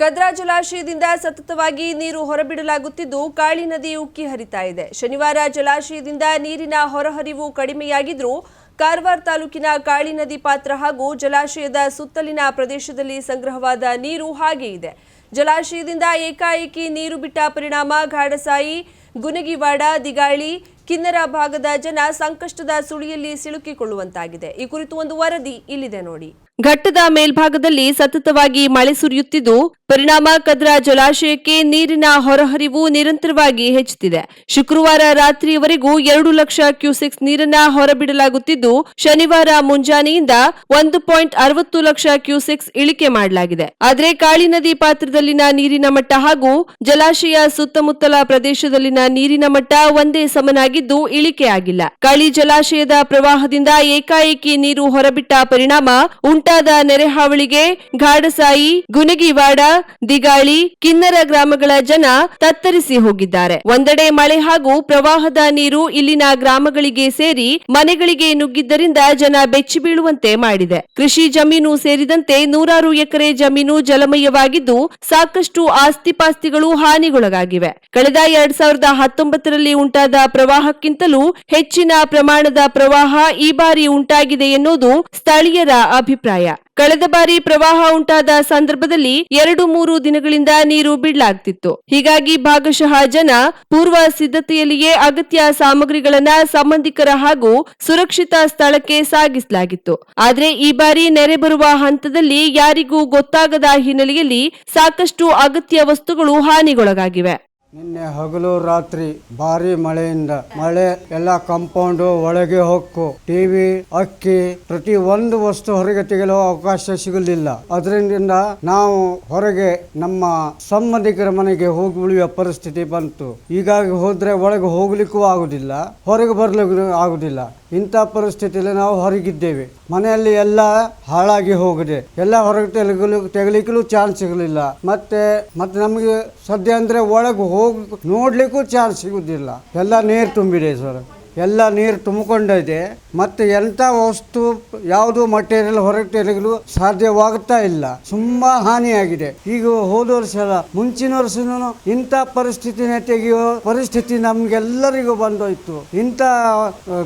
ಕದ್ರಾ ಜಲಾಶಯದಿಂದ ಸತತವಾಗಿ ನೀರು ಹೊರಬಿಡಲಾಗುತ್ತಿದ್ದು, ಕಾಳಿ ನದಿ ಉಕ್ಕಿ ಹರಿತಾ ಇದೆ. ಶನಿವಾರ ಜಲಾಶಯದಿಂದ ನೀರಿನ ಹೊರಹರಿವು ಕಡಿಮೆಯಾಗಿದ್ರೂ, ಕಾರವಾರ ತಾಲೂಕಿನ ಕಾಳಿ ನದಿ ಪಾತ್ರ ಹಾಗೂ ಜಲಾಶಯದ ಸುತ್ತಲಿನ ಪ್ರದೇಶದಲ್ಲಿ ಸಂಗ್ರಹವಾದ ನೀರು ಹಾಗೆ ಇದೆ. ಜಲಾಶಯದಿಂದ ಏಕಾಏಕಿ ನೀರು ಬಿಟ್ಟ ಪರಿಣಾಮ ಘಾಡಸಾಯಿ ಗುನಗಿವಾಡ, ದಿಗಾಳಿ, ಕಿನ್ನರ ಭಾಗದ ಜನ ಸಂಕಷ್ಟದ ಸುಳಿಯಲ್ಲಿ ಸಿಲುಕಿಕೊಳ್ಳುವಂತಾಗಿದೆ. ಈ ಕುರಿತು ಒಂದು ವರದಿ ಇಲ್ಲಿದೆ ನೋಡಿ. ಘಟ್ಟದ ಮೇಲ್ಭಾಗದಲ್ಲಿ ಸತತವಾಗಿ ಮಳೆ ಸುರಿಯುತ್ತಿದ್ದು ಪರಿಣಾಮ ಕದ್ರಾ ಜಲಾಶಯಕ್ಕೆ ನೀರಿನ ಹೊರಹರಿವು ನಿರಂತರವಾಗಿ ಹೆಚ್ಚುತ್ತಿದೆ. ಶುಕ್ರವಾರ ರಾತ್ರಿಯವರೆಗೂ ಎರಡು ಲಕ್ಷ ಕ್ಯೂಸೆಕ್ಸ್ ನೀರನ್ನ ಹೊರಬಿಡಲಾಗುತ್ತಿದ್ದು, ಶನಿವಾರ ಮುಂಜಾನೆಯಿಂದ ಒಂದು ಪಾಯಿಂಟ್ ಅರವತ್ತು ಲಕ್ಷ ಕ್ಯೂಸೆಕ್ಸ್ ಇಳಿಕೆ ಮಾಡಲಾಗಿದೆ. ಆದರೆ ಕಾಳಿ ನದಿ ಪಾತ್ರದಲ್ಲಿನ ನೀರಿನ ಮಟ್ಟ ಹಾಗೂ ಜಲಾಶಯ ಸುತ್ತಮುತ್ತಲ ಪ್ರದೇಶದಲ್ಲಿನ ನೀರಿನ ಮಟ್ಟ ಒಂದೇ ಸಮನಾಗಿದ್ದು ಇಳಿಕೆಯಾಗಿಲ್ಲ ಕಾಳಿ ಜಲಾಶಯದ ಪ್ರವಾಹದಿಂದ ಏಕಾಏಕಿ ನೀರು ಹೊರಬಿಟ್ಟ ಪರಿಣಾಮ ಉಂಟಾದ ನೆರೆಹಾವಳಿಗೆ ಘಾಡಸಾಯಿ, ಗುನಗಿವಾಡ ದಿಗಾಳಿ, ಕಿನ್ನರ ಗ್ರಾಮಗಳ ಜನ ತತ್ತರಿಸಿ ಹೋಗಿದ್ದಾರೆ. ಒಂದೆಡೆ ಮಳೆ ಹಾಗೂ ಪ್ರವಾಹದ ನೀರು ಇಲ್ಲಿನ ಗ್ರಾಮಗಳಿಗೆ ಸೇರಿ ಮನೆಗಳಿಗೆ ನುಗ್ಗಿದ್ದರಿಂದ ಜನ ಬೆಚ್ಚಿ ಬೀಳುವಂತೆ ಮಾಡಿದೆ. ಕೃಷಿ ಜಮೀನು ಸೇರಿದಂತೆ ನೂರಾರು ಎಕರೆ ಜಮೀನು ಜಲಮಯವಾಗಿದ್ದು ಸಾಕಷ್ಟು ಆಸ್ತಿಪಾಸ್ತಿಗಳು ಹಾನಿಗೊಳಗಾಗಿವೆ. ಕಳೆದ ಎರಡ್ ಸಾವಿರದ ಹತ್ತೊಂಬತ್ತರಲ್ಲಿ ಉಂಟಾದ ಪ್ರವಾಹಕ್ಕಿಂತಲೂ ಹೆಚ್ಚಿನ ಪ್ರಮಾಣದ ಪ್ರವಾಹ ಈ ಬಾರಿ ಉಂಟಾಗಿದೆ ಎನ್ನುವುದು ಸ್ಥಳೀಯರ ಅಭಿಪ್ರಾಯ. ಕಳೆದ ಬಾರಿ ಪ್ರವಾಹ ಉಂಟಾದ ಸಂದರ್ಭದಲ್ಲಿ ಎರಡು ಮೂರು ದಿನಗಳಿಂದ ನೀರು ಬಿಡಲಾಗ್ತಿತ್ತು ಹೀಗಾಗಿ ಭಾಗಶಃ ಜನ ಪೂರ್ವ ಸಿದ್ಧತೆಯಲ್ಲಿಯೇ ಅಗತ್ಯ ಸಾಮಗ್ರಿಗಳನ್ನ ಸಂಬಂಧಿಕರ ಹಾಗೂ ಸುರಕ್ಷಿತ ಸ್ಥಳಕ್ಕೆ ಸಾಗಿಸಲಾಗಿತ್ತು. ಆದರೆ ಈ ಬಾರಿ ನೆರೆ ಬರುವ ಹಂತದಲ್ಲಿ ಯಾರಿಗೂ ಗೊತ್ತಾಗದ ಹಿನ್ನೆಲೆಯಲ್ಲಿ ಸಾಕಷ್ಟು ಅಗತ್ಯ ವಸ್ತುಗಳು ಹಾನಿಗೊಳಗಾಗಿವೆ. ನಿನ್ನೆ ಹಗಲು ರಾತ್ರಿ ಭಾರಿ ಮಳೆಯಿಂದ ಮಳೆ ಎಲ್ಲ ಕಾಂಪೌಂಡು ಒಳಗೆ ಹೊಕ್ಕು. ಟಿವಿ ಅಕ್ಕಿ, ಪ್ರತಿ ಒಂದು ವಸ್ತು ಹೊರಗೆ ತೆಗೆಯಲು ಅವಕಾಶ ಸಿಗಲಿಲ್ಲ ಅದರಿಂದ ನಾವು ಹೊರಗೆ ನಮ್ಮ ಸಂಬಂಧಿಕರ ಮನೆಗೆ ಹೋಗಿ ಉಳಿಯುವ ಪರಿಸ್ಥಿತಿ ಬಂತು. ಹೀಗಾಗಿ ಹೋದ್ರೆ ಒಳಗೆ ಹೋಗ್ಲಿಕ್ಕೂ ಆಗುದಿಲ್ಲ, ಹೊರಗೆ ಬರ್ಲಿಕ್ಕೂ ಆಗುದಿಲ್ಲ. ಇಂಥ ಪರಿಸ್ಥಿತಿಯಲ್ಲಿ ನಾವು ಹೊರಗಿದ್ದೇವೆ. ಮನೆಯಲ್ಲಿ ಎಲ್ಲ ಹಾಳಾಗಿ ಹೋಗಿದೆ. ಎಲ್ಲ ಹೊರಗೆ ತೆಗಲು ತೆಗಲಿಕ್ಕೂ ಚಾನ್ಸ್ ಸಿಗಲಿಲ್ಲ. ಮತ್ತೆ ಮತ್ತೆ ನಮಗೆ ಸದ್ಯ ಅಂದ್ರೆ ಒಳಗೆ ಹೋಗಿ ನೋಡ್ಲಿಕ್ಕೂ ಚಾನ್ಸ್ ಸಿಗುದಿಲ್ಲ. ಎಲ್ಲ ನೀರು ತುಂಬಿದೆ ಸರ್. ಎಲ್ಲ ನೀರು ತುಂಬಿಕೊಂಡಿದೆ. ಮತ್ತೆ ಎಂಥ ವಸ್ತು, ಯಾವುದು ಮಟೀರಿಯಲ್ ಹೊರಗೆ ತೆರಗಲು ಸಾಧ್ಯವಾಗುತ್ತಾ ಇಲ್ಲ. ತುಂಬಾ ಹಾನಿಯಾಗಿದೆ. ಈಗ ಹೋದ ವರ್ಷ ಮುಂಚಿನ ವರ್ಷನೂ ಇಂಥ ಪರಿಸ್ಥಿತಿನ ತೆಗೆಯುವ ಪರಿಸ್ಥಿತಿ ನಮ್ಗೆಲ್ಲರಿಗೂ ಬಂದೋಯ್ತು. ಇಂಥ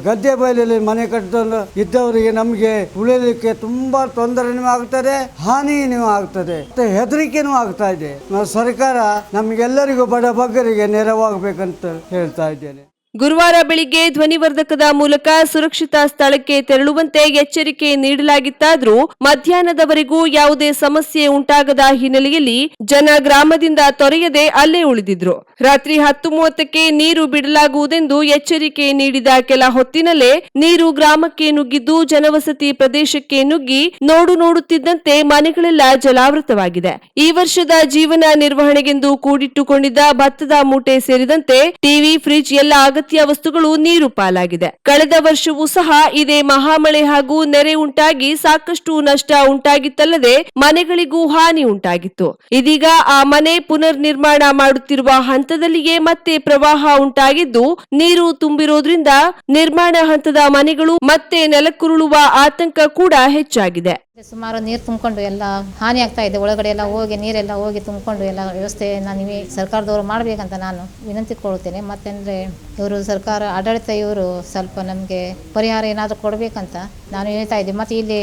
ಗದ್ದೆ ಬಯಲಲ್ಲಿ ಮನೆ ಕಟ್ಟಿದ ಇದ್ದವರಿಗೆ ನಮಗೆ ಉಳಿಯಲಿಕ್ಕೆ ತುಂಬಾ ತೊಂದರೆನೂ ಆಗ್ತದೆ, ಹಾನಿನೂ ಆಗ್ತದೆ, ಮತ್ತೆ ಹೆದರಿಕೆನೂ ಆಗ್ತಾ ಇದೆ. ಸರ್ಕಾರ ನಮಗೆಲ್ಲರಿಗೂ ಬಡ ಬಗ್ಗರಿಗೆ ನೆರವಾಗಬೇಕಂತ ಹೇಳ್ತಾ ಇದ್ದೇನೆ. ಗುರುವಾರ ಬೆಳಿಗ್ಗೆ ಧ್ವನಿವರ್ಧಕದ ಮೂಲಕ ಸುರಕ್ಷಿತ ಸ್ಥಳಕ್ಕೆ ತೆರಳುವಂತೆ ಎಚ್ಚರಿಕೆ ನೀಡಲಾಗಿತ್ತಾದರೂ ಮಧ್ಯಾಹ್ನದವರೆಗೂ ಯಾವುದೇ ಸಮಸ್ಯೆ ಉಂಟಾಗದ ಹಿನ್ನೆಲೆಯಲ್ಲಿ ಜನ ಗ್ರಾಮದಿಂದ ತೊರೆಯದೆ ಅಲ್ಲೇ ಉಳಿದಿದ್ರು. ರಾತ್ರಿ ಹತ್ತು ಮೂವತ್ತಕ್ಕೆ ನೀರು ಬಿಡಲಾಗುವುದೆಂದು ಎಚ್ಚರಿಕೆ ನೀಡಿದ ಕೆಲ ಹೊತ್ತಿನಲ್ಲೇ ನೀರು ಗ್ರಾಮಕ್ಕೆ ನುಗ್ಗಿದ್ದು ಜನವಸತಿ ಪ್ರದೇಶಕ್ಕೆ ನುಗ್ಗಿ ನೋಡು ನೋಡುತ್ತಿದ್ದಂತೆ ಮನೆಗಳೆಲ್ಲ ಜಲಾವೃತವಾಗಿದೆ. ಈ ವರ್ಷದ ಜೀವನ ನಿರ್ವಹಣೆಗೆಂದು ಕೂಡಿಟ್ಟುಕೊಂಡಿದ್ದ ಭತ್ತದ ಮೂಟೆ ಸೇರಿದಂತೆ ಟಿವಿ ಫ್ರಿಡ್ಜ್ ಎಲ್ಲ ವಸ್ತುಗಳು ನೀರು ಪಾಲಾಗಿದೆ. ಕಳೆದ ವರ್ಷವೂ ಸಹ ಇದೇ ಮಹಾಮಳೆ ಹಾಗೂ ನೆರೆ ಉಂಟಾಗಿ ಸಾಕಷ್ಟು ನಷ್ಟ ಉಂಟಾಗಿತ್ತಲ್ಲದೆ ಮನೆಗಳಿಗೂ ಹಾನಿ ಉಂಟಾಗಿತ್ತು. ಇದೀಗ ಆ ಮನೆ ಪುನರ್ ನಿರ್ಮಾಣ ಮಾಡುತ್ತಿರುವ ಹಂತದಲ್ಲಿಯೇ ಮತ್ತೆ ಪ್ರವಾಹ ಉಂಟಾಗಿದ್ದು, ನೀರು ತುಂಬಿರೋದ್ರಿಂದ ನಿರ್ಮಾಣ ಹಂತದ ಮನೆಗಳು ಮತ್ತೆ ನೆಲಕ್ಕುರುಳುವ ಆತಂಕ ಕೂಡ ಹೆಚ್ಚಾಗಿದೆ. ಸುಮಾರು ನೀರು ತುಂಬಿಕೊಂಡು ಎಲ್ಲ ಹಾನಿ ಆಗ್ತಾ ಇದೆ. ಒಳಗಡೆ ಎಲ್ಲ ಹೋಗಿ ನೀರೆಲ್ಲ ಹೋಗಿ ತುಂಬಿಕೊಂಡು ಎಲ್ಲ ವ್ಯವಸ್ಥೆಯನ್ನು ನೀವೇ ಸರ್ಕಾರದವರು ಮಾಡಬೇಕಂತ ನಾನು ವಿನಂತಿ ಮತ್ತೆ ಮತ್ತೆಂದರೆ ಇವರು ಸರ್ಕಾರ ಆಡಳಿತ ಇವರು ಸ್ವಲ್ಪ ನಮಗೆ ಪರಿಹಾರ ಏನಾದರೂ ಕೊಡಬೇಕಂತ ನಾನು ಹೇಳ್ತಾ ಇದ್ದೆ, ಮತ್ತು ಇಲ್ಲಿ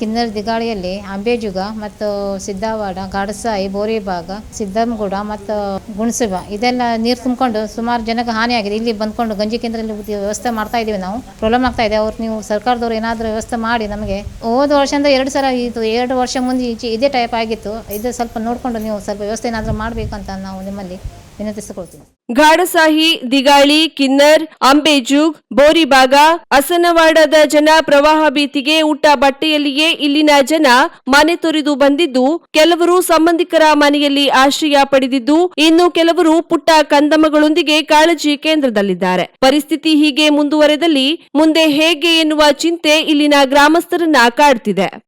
ಕಿನ್ನರ ದಿಗಾಳಿಯಲ್ಲಿ ಅಂಬೇಜುಗ ಮತ್ತು ಸಿದ್ದಾವಾಡ ಗಾಡಸಾಯಿ ಬೋರಿಬಾಗ ಸಿದ್ದಮ್ಮಗೂಡ ಮತ್ತು ಗುಣಸಬ ಇದೆಲ್ಲ ನೀರು ತುಂಬಿಕೊಂಡು ಸುಮಾರು ಜನಕ್ಕೆ ಹಾನಿಯಾಗಿದೆ ಇಲ್ಲಿ ಬಂದ್ಕೊಂಡು ಗಂಜಿ ಕೇಂದ್ರದಲ್ಲಿ ವ್ಯವಸ್ಥೆ ಮಾಡ್ತಾ ಇದ್ದೀವಿ ನಾವು. ಪ್ರಾಬ್ಲಮ್ ಆಗ್ತಾ ಇದೆ. ಅವ್ರು ನೀವು ಸರ್ಕಾರದವ್ರು ಏನಾದರೂ ವ್ಯವಸ್ಥೆ ಮಾಡಿ ನಮಗೆ. ಹೋದ ವರ್ಷದಿಂದ ಎರಡು ಸಲ ಇದು ಎರಡು ವರ್ಷ ಮುಂದೆ ಈಚೆ ಇದೇ ಟೈಪ್ ಆಗಿತ್ತು. ಇದು ಸ್ವಲ್ಪ ನೋಡಿಕೊಂಡು ನೀವು ಸ್ವಲ್ಪ ವ್ಯವಸ್ಥೆ ಏನಾದರೂ ಮಾಡಬೇಕಂತ ನಾವು ನಿಮ್ಮಲ್ಲಿ ವಿನಂತಿಸಿಕೊಳ್ತೀನಿ ಗಾಡಸಾಹಿ ದಿಗಾಳಿ, ಕಿನ್ನರ್, ಅಂಬೇಜೂಗ್, ಬೋರಿಬಾಗ, ಅಸನವಾಡದ ಜನ ಪ್ರವಾಹ ಭೀತಿಗೆ ಊಟ ಬಟ್ಟೆಯಲ್ಲಿಯೇ ಇಲ್ಲಿನ ಜನ ಮನೆ ತೊರೆದು ಬಂದಿದ್ದು, ಕೆಲವರು ಸಂಬಂಧಿಕರ ಮನೆಯಲ್ಲಿ ಆಶ್ರಯ ಪಡೆದಿದ್ದು, ಇನ್ನು ಕೆಲವರು ಪುಟ್ಟ ಕಂದಮಗಳೊಂದಿಗೆ ಕಾಳಜಿ ಕೇಂದ್ರದಲ್ಲಿದ್ದಾರೆ. ಪರಿಸ್ಥಿತಿ ಹೀಗೆ ಮುಂದುವರೆದಲ್ಲಿ ಮುಂದೆ ಹೇಗೆ ಎನ್ನುವ ಚಿಂತೆ ಇಲ್ಲಿನ ಗ್ರಾಮಸ್ಥರನ್ನ ಕಾಡ್ತಿದೆ.